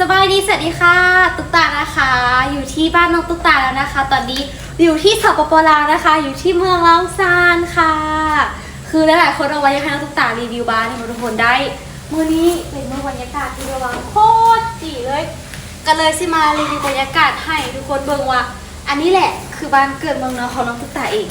สบายดีสวัสดีค่ะ ตุ๊กตานะคะ อยู่ที่บ้านน้องตุ๊กตาแล้วนะคะ ตอนนี้อยู่ที่สปปลาวนะคะ อยู่ที่เมืองลองซานค่ะ คือหลายๆคนเอาไว้ให้น้องตุ๊กตารีวิวบ้านให้ทุกคนได้มื่อนี้เป็นเมื่อบรรยากาศที่ระวังโคตรจีเลยก็เลยสิมารีวิวบรรยากาศให้ทุกคนเบิ่งว่า อันนี้แหละคือบ้านเกิดเมืองนอนของน้องตุ๊กตาเอง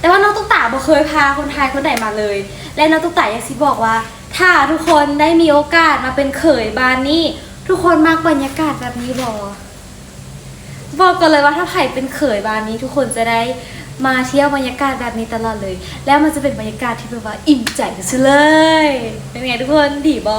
แต่ว่าน้องตุ๊กตาบ่เคยพาคนไทยคนไหนมาเลย และน้องตุ๊กตาอยากสิบอกว่า ถ้าทุกคนได้มีโอกาสมาเป็นเขยบ้านนี้ ทุกคนมักบรรยากาศแบบนี้บอบอกกันเลยว่าถ้าไผ่เป็นเขยบานนี้ ทุกคนจะได้มาเที่ยวบรรยากาศแบบนี้ตลอดเลย แล้วมันจะเป็นบรรยากาศที่แบบว่าอิ่มใจกันซะเลย เป็นไงทุกคนดีบอ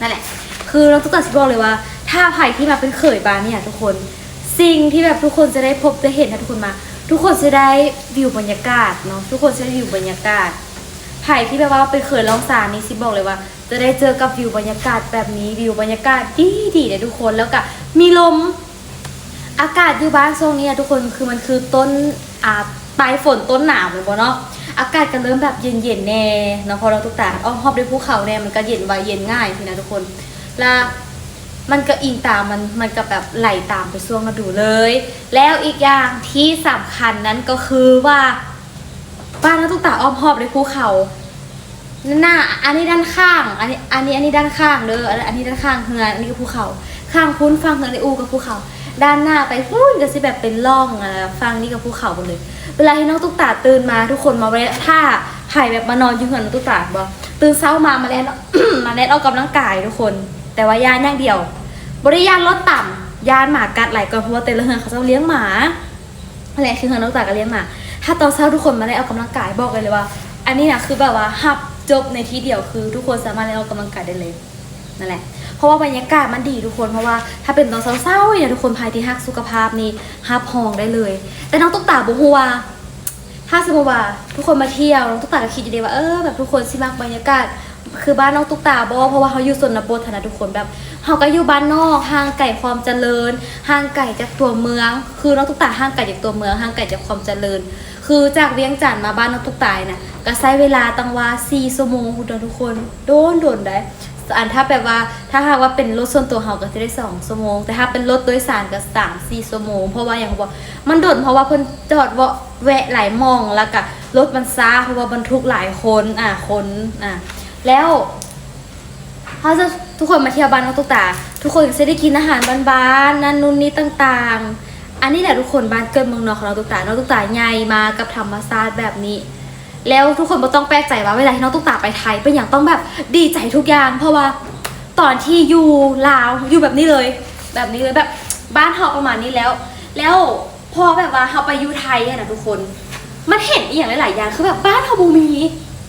นั่นแหละ คือเราต้องตัดสินบอกเลยว่า ถ้าไผ่ที่มาเป็นเขยบานเนี่ยทุกคน สิ่งที่แบบทุกคนจะได้พบจะเห็นนะทุกคนมา ทุกคนจะได้วิวบรรยากาศเนาะทุกคนจะได้วิวบรรยากาศไผ่ที่แบบว่าเป็นเขยลองสารนี่สิบอกเลยว่า จะได้เจอกับวิวบรรยากาศแบบนี้วิวบรรยากาศดีดีเลยทุกคนแล้วก็มีลมอากาศอยู่บ้านช่วงนี้อะทุกคนคือมันคือต้นอ่าปลายฝนต้นหนาวเลยบ่เนาะอากาศก็เริ่มแบบเย็นๆแน่เนาะพอเราทุกตาอ้อมหอบด้วยภูเขาเนี่ยมันก็เย็นไวเย็นง่ายทีนะทุกคนแล้ว มันก็อิงตามมันมันก็แบบไหลตามไปช่วงฤดูเลย แล้วอีกอย่างที่สำคัญนั้นก็คือว่าบ้านเราทุกตาอ้อมหอบด้วยภูเขาหน้าอันนี้ด้านข้างอันนี้อันนี้อันนี้ด้านข้างเด้ออันนี้ด้านข้างเฮือนอันนี้ก็ภูเขา ข้างพุ้นฟังเฮือนในอูกับภูเขา ด้านหน้าไปพุ้นก็สิแบบเป็นร่องอะไรฟังนี่กับภูเขาหมดเลย เวลาที่น้องตุ๊กตาตื่นมาทุกคนมาแวะถ้าไผ่แบบมานอนอยู่เฮือนน้องตุ๊กตาบ่ตื่นเช้ามามาเล่นมาเล่นออกกำลังกายทุกคน แต่ว่าย่านอย่างเดียว บริยานลดต่ำยานหมากัดไหลก่อนเพราะว่าแต่ละเฮือนเขาจะเลี้ยงหมาอะไรคือเฮือนนองตาก็เลี้ยงหมา ถ้าตอนเช้าทุกคนมาได้ออกกำลังกายบอกเลยเลยว่า อันนี้นะคือแบบว่าฮับจบในที่เดียวคือ ทุกคนสามารถได้ออกกำลังกายได้เลยนั่นแหละเพราะว่าบรรยากาศมันดีทุกคนเพราะว่าถ้าเป็นตอนเช้าๆเนี่ยทุกคนภายที่ฮักสุขภาพนี่ฮับหองได้เลย แต่น้องตุ๊กตาบอกว่าถ้าสมมติว่าทุกคนมาเที่ยวน้องตุ๊กตาก็คิดอยู่ดีว่าเออแบบทุกคนสิมักบรรยากาศ คือบ้านน้องตุ๊กตาบอเพราะว่าเขาอยู่ส่วนนบทนะทุกคนแบบเขาก็อยู่บ้านนอกห่างไกลความเจริญห่างไกลจากตัวเมือง คือน้องตุ๊กตาห่างไกลจากตัวเมืองห่างไกลจากความเจริญ คือจากเวียงจันทน์มาบ้านน้องตุ๊กตาน่ะก็ใช้เวลาตั้งว่า4ชั่วโมงคุณทุกคนโดนโดนได้อันถ้าแบบว่าถ้าหากว่าเป็นรถส่วนตัวเขาก็จะได้สองชั่วโมง แต่ถ้าเป็นรถโดยสารก็สามสี่ชั่วโมง เพราะว่าอย่างเขาบอกมันโดนเพราะว่าเพิ่นจอดเวะแวะหลายมองแล้วก็รถมันซ่าเพราะว่าบรรทุกหลายคนอะคนอะ แล้วเขาจะทุกคนมาเที่ยวบ้านน้องตุ๊กตา ทุกคนจะได้กินอาหารบ้านๆนั่นนู่นนี่ต่างๆ อันนี้แหละทุกคนบ้านเกิดเมืองนอกของเราตุ๊กตาน้องตุ๊กตาใหญ่มากับธรรมชาติแบบนี้ แล้วทุกคนไม่ต้องแปลกใจว่าเวลาที่น้องตุ๊กตาไปไทยเป็นอย่างต้องแบบดีใจทุกอย่าง เพราะว่าตอนที่อยู่ลาวอยู่แบบนี้เลย แบบนี้เลยแบบบ้านเขาประมาณนี้แล้ว แล้วพอแบบว่าเขาไปอยู่ไทยอะนะทุกคน มันเห็นอีกอย่างหลายๆอย่างคือแบบบ้านเฮาบูมี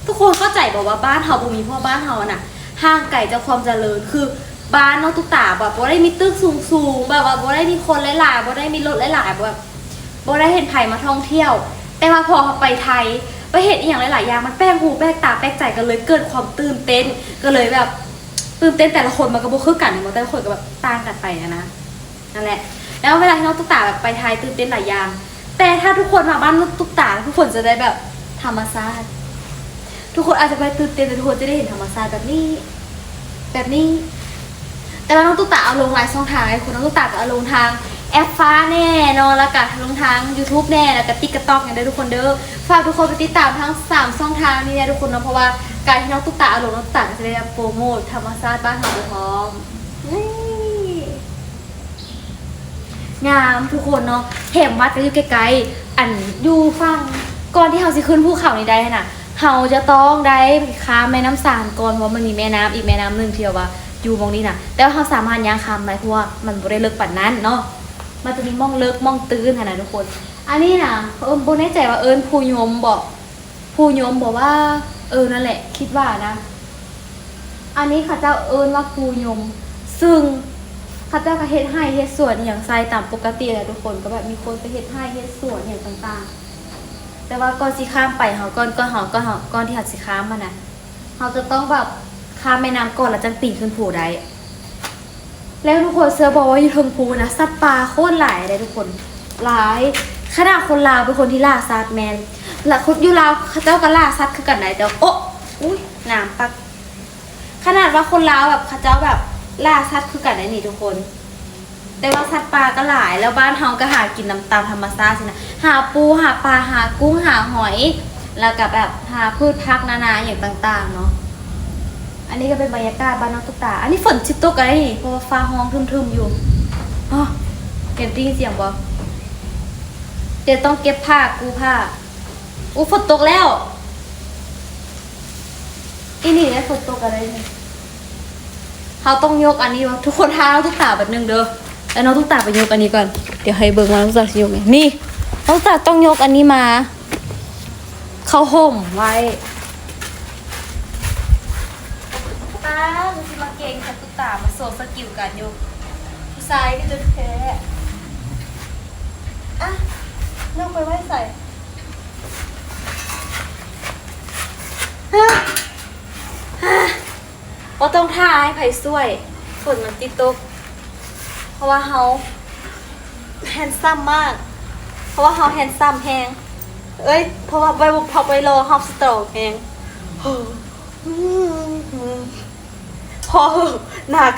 ทุกคนเข้าใจบอกว่าบ้านเฮาบูมีเพราะบ้านเฮาอะน่ะห่างไกลจากความเจริญคือบ้านน้องตุ๊กตาแบบบ่ได้มีตึกสูงๆแบบว่าบ่ได้มีคนหลายๆบ่ได้มีรถหลายๆแบบบ่ได้เห็นไผมาท่องเที่ยว แต่ว่าพอไปไทยไปเห็นอีกอย่างหลายๆอย่างมันแปลกหูแปลกตาแปลกใจกันเลยเกิดความตื่นเต้นก็เลยแบบตื่นเต้นแต่ละคนมันก็บ่คือกันหมดแต่ละคนก็แบบต่างกันไปอะนะนั่นแหละ แล้วเวลาที่น้องตุ๊กตาแบบไปไทยตื่นเต้นหลายอย่าง แต่ถ้าทุกคนมาบ้านน้องตุ๊กตาทุกคนจะได้แบบธรรมชาติ ทุกคนอาจจะไปตื่นเต้นแต่ทุกคนจะได้เห็นธรรมชาติแบบนี้ แบบนี้ แต่ว่าน้องตุ๊กตาเอาลงหลายช่องทางไอ้คุณน้องตุ๊กตาก็เอาลงทางแอปฟ้าแน่นอนแล้วก็ลงทาง YouTube แน่แล้วก็ติ๊กต็อกอย่างเด้ทุกคนเด้อฝากทุกคนไปติดตามทั้งสามช่องทางนี้นะทุกคนเนาะเพราะว่าการที่น้องตุ๊กตาเอาลงน้องตุ๊กตาจะได้โปรโมทธรรมชาติบ้านของเราพร้อมงามทุกคนเนาะแถมวัดก็อยู่ใกล้ๆอันอยู่ฟังก่อนที่เราสิขึ้นภูเขาในี้ได้น่ะ เราจะต้องได้ข้ามแม่น้ำสานก่อนเพราะมันมีแม่น้ำอีกแม่น้ำหนึ่งที่ว่าอยู่มองนี้นะแต่ว่าเราสามารถย่างข้ามได้เพราะว่ามันบ่ได้เลิกปันนั้นเนาะมันจะมีม่องเลิกม่องตื้นค่ะนะทุกคน อันนี้นะเอิญบ่แน่ใจว่าเอิญภูยมบอกภูยมบอกว่า เออนั่นแหละ คิดว่านะ อันนี้ข้าเจ้าเอิญว่าภูยม ซึ่งข้าเจ้าก็เฮ็ดให้เฮ็ดสวนอย่างไซตามปกติแหละทุกคนก็แบบมีคนไปเฮ็ดให้เฮ็ดสวนอย่างต่างๆ แต่ว่าก่อนสิข้ามไปเฮาก่อนก่อนเฮาก่อนเฮาก่อนที่เฮาสิข้ามมันน่ะเฮาจะต้องแบบข้ามแม่น้ำก่อนแล้วจังปีนขึ้นภูได้ แล้วทุกคนเสือบอกว่าอยู่เทิงภูนะสัตว์ป่าโคตรหลายเลยทุกคนหลายขนาดคนลาวเป็นคนที่ล่าสัตว์แมนละคุดอยู่ลาวเขาเจ้าก็ล่าสัตว์คือกันไหนแต่โอ๊ะอุ้ยน้ำปัก ขนาดว่าคนลาวแบบเขาเจ้าแบบล่าสัตว์คือกันไหนนี่ทุกคน แต่ว่าสัตว์ป่าก็หลาย แล้วบ้านเฮาก็หากินน้ำตามธรรมชาติสินะหาปูหาปลาหากุ้งหาหอย แล้วก็แบบหาพืชพักนานาอย่างต่างๆเนาะอันนี้ก็เป็นบรรยากาศบ้านน้องตุ๊กตา อันนี้ฝนชิดตกกันได้นี่เพราะว่าฟ้าห้องทึมๆอยู่อ๋อเก็บได้ยินเสียงบ่เดี๋ยวต้องเก็บผ้ากูผ้าอู้ฝนตกแล้วอีนี่ได้ฝนตกกันได้นี่เขาต้องยกอันนี้วะทุกคนท้าน้องตุ๊กตาแบบนึงเด้อ แล้วน้องตุ๊กตาไปยกอันนี้ก่อน เดี๋ยวให้เบิ่งว่าน้องตุ๊กตาจะยกไงนี่น้องตุ๊กตาต้องยกอันนี้มา เขาห่มไว้ป้ามันจะมาเก่งค่ะตุ๊กตามาโซนสกิลการยกผู้ชายก็จะแพ้อะยกไปไว้ใส่ฮะฮะว่าต้องท่าให้ไผ่สวยฝนมันติดตก เพราะว่าเขาแฮนซัมมาก เพราะว่าเขาแฮนซัมแฮงเอ้ย เพราะว่าไปพอไปโลฮอปสโตรกแฮงโอ้อืมพอหหนัก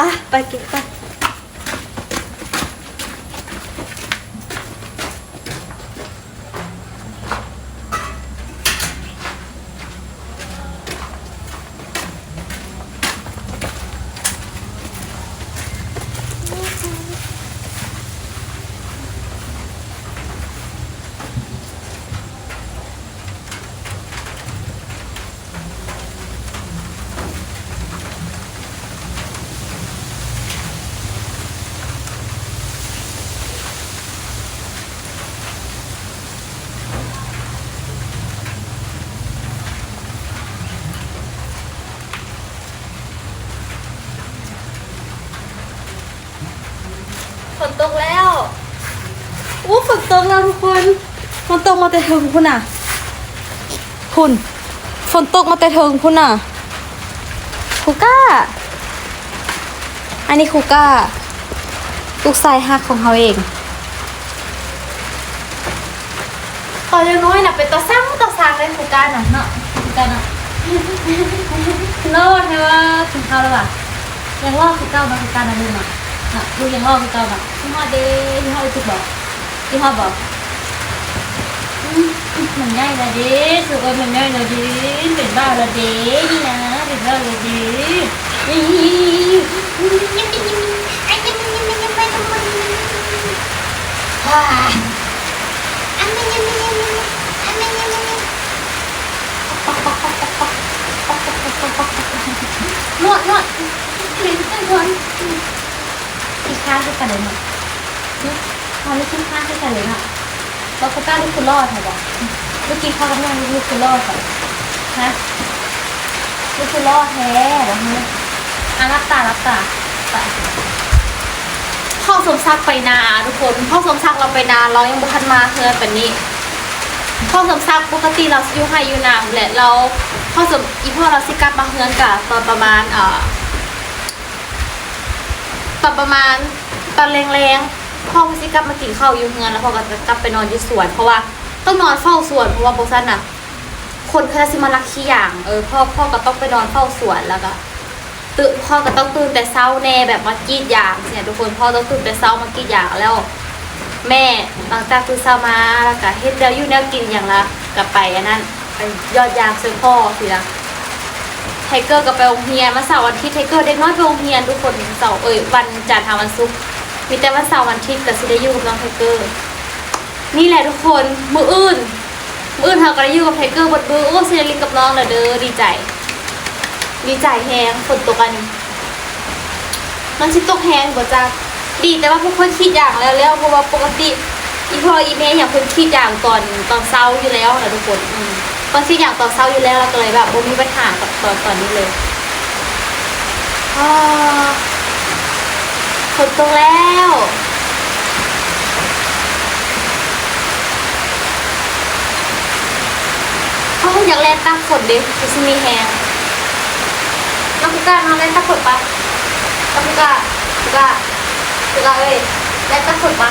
อะ ไปกินไป ตกแล้วอู้ฝนตกแล้วทุกคนฝนตกมาแต่เทิงพุ่นอะพุ่นฝนตกมาแต่เทิงพุ่นอะคูก้า อันนี้คูก้าลูกชายฮักของเขาเองตอนยังน้อยน่ะเป็นตัวสร้างตัวสร้างเลยคูก้าน่ะเนาะคูก้าเนาะโลดเธอกินข้าวแล้วป่ะยังรอคูก้ามาคูก้านะลูกอะน่ะลูกยังรอคูก้ามาที่ฮอดเด้ที่ฮอดจุดบอกที่ฮอดบอกอืมมันง่าย ละเด้สุกมันง่ายละเด้เป็นบ้าละเด้นี่นะเป็นบ้าละเด้นี่ว้านวด ข้างคือกันเลยเนาะตอนนี้ขึ้นข้างคือกันเลยเนาะเราก็กล้าลูกคุณรอดเหรอบอกเมื่อกี้เขากำลังลูกคุณรอดเหรอฮะลูกคุณรอดแท้เหรอฮะอะรับตารับตาไปพ่อสมศักดิ์ไปนาทุกคนพ่อสมศักดิ์เราไปนาเรายังบุคันมาเพื่อนแบบนี้พ่อสมศักดิ์ปกติเราอยู่ให้อยู่นามแหละเราพ่อสมอีพ่อเราสิกลับมาเฮือนกะตอนประมาณเอ่อตอนประมาณ ตอนแรงๆพ่อก็สิกลับมากินข้าวอยู่เฮือนแล้วพ่อก็จะกลับไปนอนอยู่สวน เพราะว่าต้องนอนเฝ้าสวนเพราะว่าโบซันน่ะ คนเขาจะสิมารักขี้อย่างเออพ่อพ่อก็ต้องไปนอนเฝ้าสวนแล้วก็ตื่นพ่อก็ต้องตื่นแต่เช้าแน่แบบมากีดยางเนี่ยทุกคนพ่อต้องตื่นแต่เช้ามากรีดยางแล้ว แม่หลังจากตื่นเช้ามาแล้วก็เฮ็ดแล้วอยู่แนวกินอย่างละกลับไปอันนั้นไปยอดยางซื้อพ่อสิละไทเกอร์ก็ไปโรงเรียนมาเสาร์วันอาทิตย์ไทเกอร์เด็กน้อยไปโรงเรียนทุกคนเสาร์เอ้ยวันจันทร์ทาวันศุกร์ มีแต่วันเสาร์วันอาทิตย์ก็สิได้อยู่กับน้องไทเกอร์ นี่แหละทุกคนมืออื่น มืออื่นเราก็ได้อยู่กับไทเกอร์บดมือโอ้เซลินกับน้องเลยเด้อดีใจ ดีใจแฮงฝนตกอันมันชิตกแฮงบ่จ้าดีแต่ว่าพวกเพิ่นคิดอย่างแล้วแล้วเพราะว่าปกติอีพ่ออีแม่อย่างเพิ่นคิดอย่างตอนตอนเช้าอยู่แล้วนะทุกคนอืมเพิ่นคิดอย่างตอนเช้าอยู่แล้วแล้วก็เลยแบบบ่มีปัญหากับตอนตอนนี้เลยอ่า ฝนตกแล้วเขาอยากแลนตากฝนดิคือสิมีแฮงน้องกุก้าน้องแลนตากฝนปะน้องกะกะกะเอ้ยแล้วก็ฝึกมา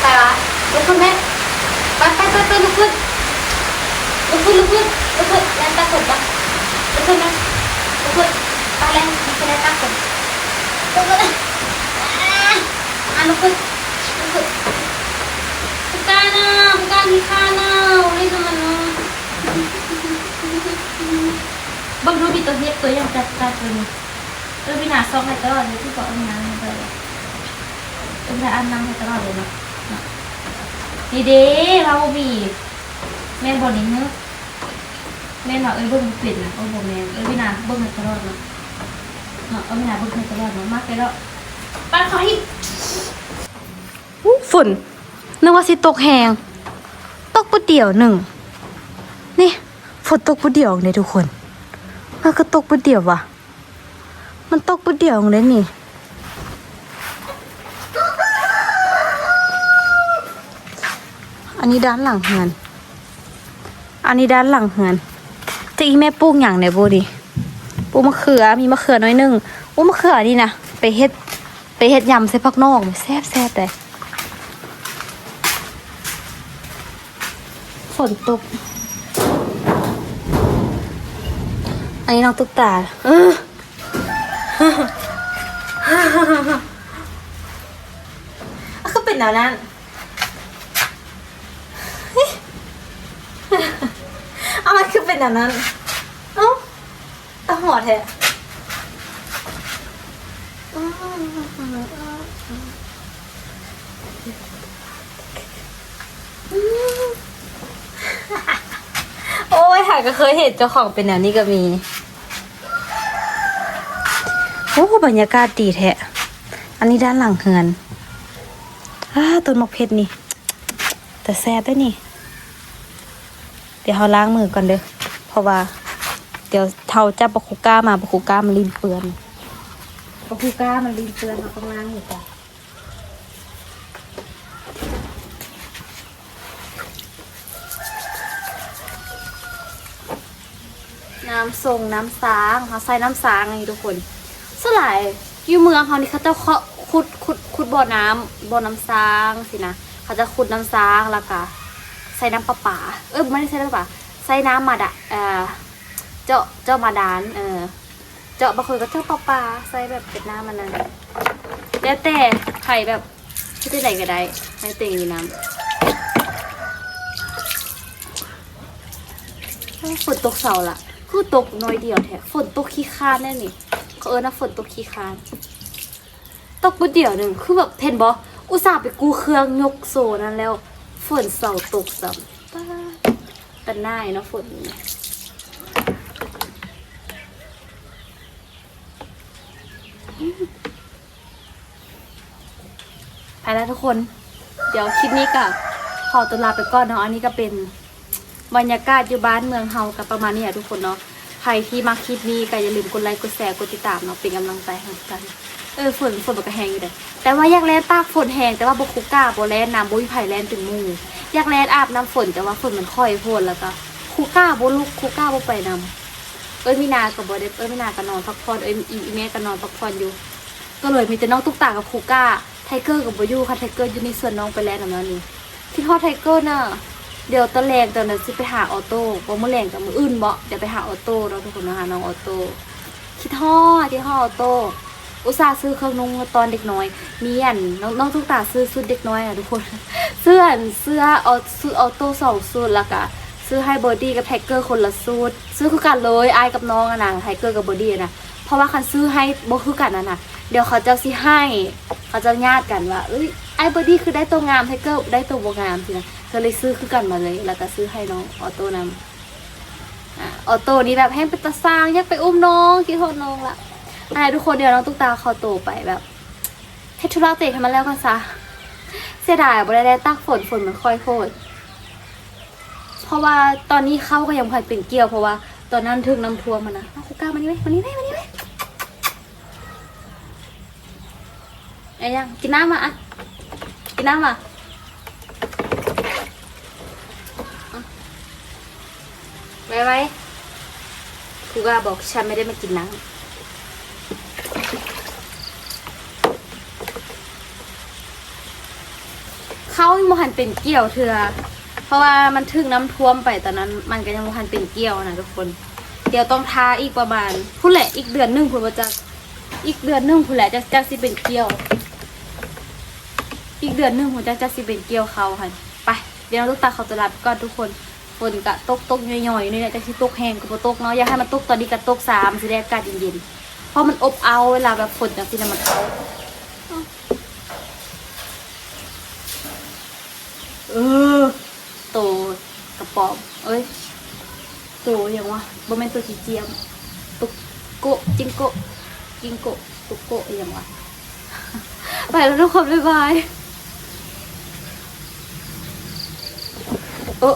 ไปวะลุกขึ้นแม่ไปไปไปไปลุกขึ้น ขึ้นลุกขึ้นแล้วตาฝนปะลุกขึ้นนะลุกขึ้นไปแล้วลุกขึ้นแล้วตาฝนลุกขึ้นอะลุกขึ้นลุกขึ้น Bukana, bukan Bukana, ulit naman no. บังดูมี ตัวเฮ็ดตัวย่างจัดจัดตัวนี้เออวินาซองให้ตลอดเลยที่บอกอันนั้นให้ตลอดเออวินาอันนั้นให้ตลอดเลยเนาะดีเด้เราบีแม่บอกนี้เนอะแม่นเนาะเอ้ยเบิ่งเปลี่ยนนะโอ้บ่แม่เอ้ยวินาเบิ่งให้ตลอดเนาะเนาะเอ้ยวินาเบิ่งให้ตลอดเนาะมากไปแล้วปันขอให้ฝนนึกว่าสิตกแหงตกปุ๊เดียวหนึ่งนี่ฝนตกปุ๊เดียวเนี่ยทุกคน มันก็ตกปุ๊เดียววะมันตกปุ๊เดียวเลยนี่อันนี้ด้านหลังเฮือน อันนี้ด้านหลังเฮือนจะอีแม่ปลูกอย่างไหนโบดิปลูกมะเขือ มีมะเขือน้อยหนึงโอ้มะเขือนี่นะไปเฮ็ดไปเฮ็ดยำใส่ผักนอกแซ่บแซ่บแต่ฝนตก อันนี้น้องตุ๊กตาเออคือเป็นแนวนั้นเอามันคือเป็นแนวนั้น เอ้าตาหัวแท้โอ้ยค่ะก็เคยเห็นเจ้าของเป็นแนวนี้ก็มี โอ้บรรยากาศดีแท้อันนี้ด้านหลังเฮือนอ้าต้นมะเพชรนี่ แต่แซ่บด้วยนี่ เดี๋ยวเขาล้างมือก่อนเด้อเพราะว่า เดี๋ยวเท่าจับปะคุก้ามาปะคุก้ามันลิ้นเปื้อนปะคุก้ามันลิ้นเปื้อนเราต้องล้างมือก่อนน้ำทรงน้ำสางเขาใส่น้ำสางไงทุกคน สลายอยู่เมืองเขานี่เขาจะเคาะขุดขุดขุดบ่อน้ำบ่อน้ำสางสินะเขาจะขุดน้ำสางแล้วก็ใส่น้ำประปา เออไม่ได้ใส่น้ำประปาใส่น้ำมาดะเออเจาะเจาะมาดานเออเจาะบางคนก็เจาะประปาใส่แบบเป็นน้ำมันนั้นแล้วแต่ใครแบบที่ได้ไหนก็ได้ให้เต็งมีน้ำฝนตกเสาละคือตกน้อยเดียวแท้ฝนตกขี้คานแน่นี่ เขาเออนะฝนตกขี้คานตกบุเดียวหนึ่งคือแบบเห็นบออุตส่าห์ไปกู้เครื่องยกโซนั้นแล้ว ฝนเสาตกซ้ำป้าแต่น่ายเนาะฝนนี่ไปแล้วทุกคน เดี๋ยวคลิปนี้ก็ขอตัวลาไปก่อนเนาะ อันนี้ก็เป็นบรรยากาศอยู่บ้านเมืองเฮากับประมาณนี้อะทุกคนเนาะ ใครที่มาคลิปนี้ก็อย่าลืมกดไลค์กดแชร์กดติดตามเนาะเป็นกำลังใจให้กันเออฝนฝนมันก็แห้งอยู่เลยแต่ว่าอยากแลนตากฝนแห้งแต่ว่าบคุก้าบแลนน้ำบุยไผ่แลนถึงมูอยากแลนอาบน้ำฝนแต่ว่าฝนมันค่อยโพนแล้วก็คูกล้าบลุกคูกล้าบไปนำเอ้ยมีนากับบอเดเอ้ยมีนากับนอนพักผ่อนเอ้ยอีอีแม่กับนอนพักผ่อนอยู่ ก็เลยมีแต่น้องตุ๊กตากับคูก้าไทเกอร์กับบอยูค่ะไทเกอร์อยู่ในส่วนน้องไปแล้วนะนี่ที่ทอดไทเกอร์น่ะ เดี๋ยวตะแรงตอนนั้นสิไปหาออโต้บ่มื้อแรงกับมื้ออื่นบ่เดี๋ยวไปหาออโต้เราะทุกคนนะคะน้องออโต้คิดฮอดที่ฮอดออโต้อุตส่าห์ซื้อเครื่องนุ่งตอนเด็กน้อยมีอันน้องน้องทุกตาซื้อชุดเด็กน้อยอะทุกคนเสื้อเสื้อออซื้อออโต้สองชุดแล้วก็ซื้อให้บอดี้กับไทเกอร์คนละชุดซื้อคือกันเลยอายกับน้องอะนะไทเกอร์กับบอดี้นะเพราะว่าคันซื้อให้บ่คือกันนะนะเดี๋ยวเขาจะสิให้ เขาจะญาติกันว่าเอ้ยไอ้บอดี้คือได้ตัวงามไทเกอร์ได้ตัวบ่งามสินะ ก็เลยซื้อคือกันมาเลย แล้วก็ซื้อให้น้องออโต้นำอะออโต้นี่แบบให้เป็นตาสร้างอยากไปอุ้มน้องคิดโทษน้องละอะทุกคนเดี๋ยวน้องตุ๊กตาเขาโตไปแบบให้ธุระตัวเองให้มันแล้วกันซะเสียดายบ่ได้ได้ตักฝนฝนมันค่อยโคตรเพราะว่าตอนนี้เข้าก็ยังพันเป็นเกี่ยวเพราะว่าตอนนั้นถึงน้ำท่วมมันนะเอาคุกก้ามานี่ไหมมานี่ไหมมานี่ไหมไอ้ยังกินน้ำมาอะกินน้ำมา ไว้ไว้ครูก็บอกฉันไม่ได้มากินน้ำเขามหันเป็นเกี่ยวเธอเพราะว่ามันถึงน้ำท่วมไปตอนนั้น มันก็ยังบ่ทันเป็นเกี้ยวนะทุกคน เดี๋ยวต้องทาอีกประมาณพูดแหละอีกเดือนหนึงพูดว่าจะอีกเดือนหนึงพูดแหละจะจะสิเป็นเกี้ยว อีกเดือนหนึงผมจะจะสิเป็นเกี่ยวเขาค่ะไปเดี๋ยวเราต้องตาเขาจะรับก่อนทุกคน ฝนกะตกตกย่อยๆนี่แหละจะสิตกแห้งก็บ่ตกเนาะอย่าให้มันตกตอนนี้กะตกสามสิได้อากาศเย็นๆเพราะมันอบเอาเวลาแบบฝนจังซี่นะมันเอาเออโตกระป๋อมเอ้ยโตยังวะบ่แม่นตัวสีเจียมตุกโกจิงโกจิงโกตุกโกอีหยังวะไปแล้วทุกคนบ๊ายบายโอ้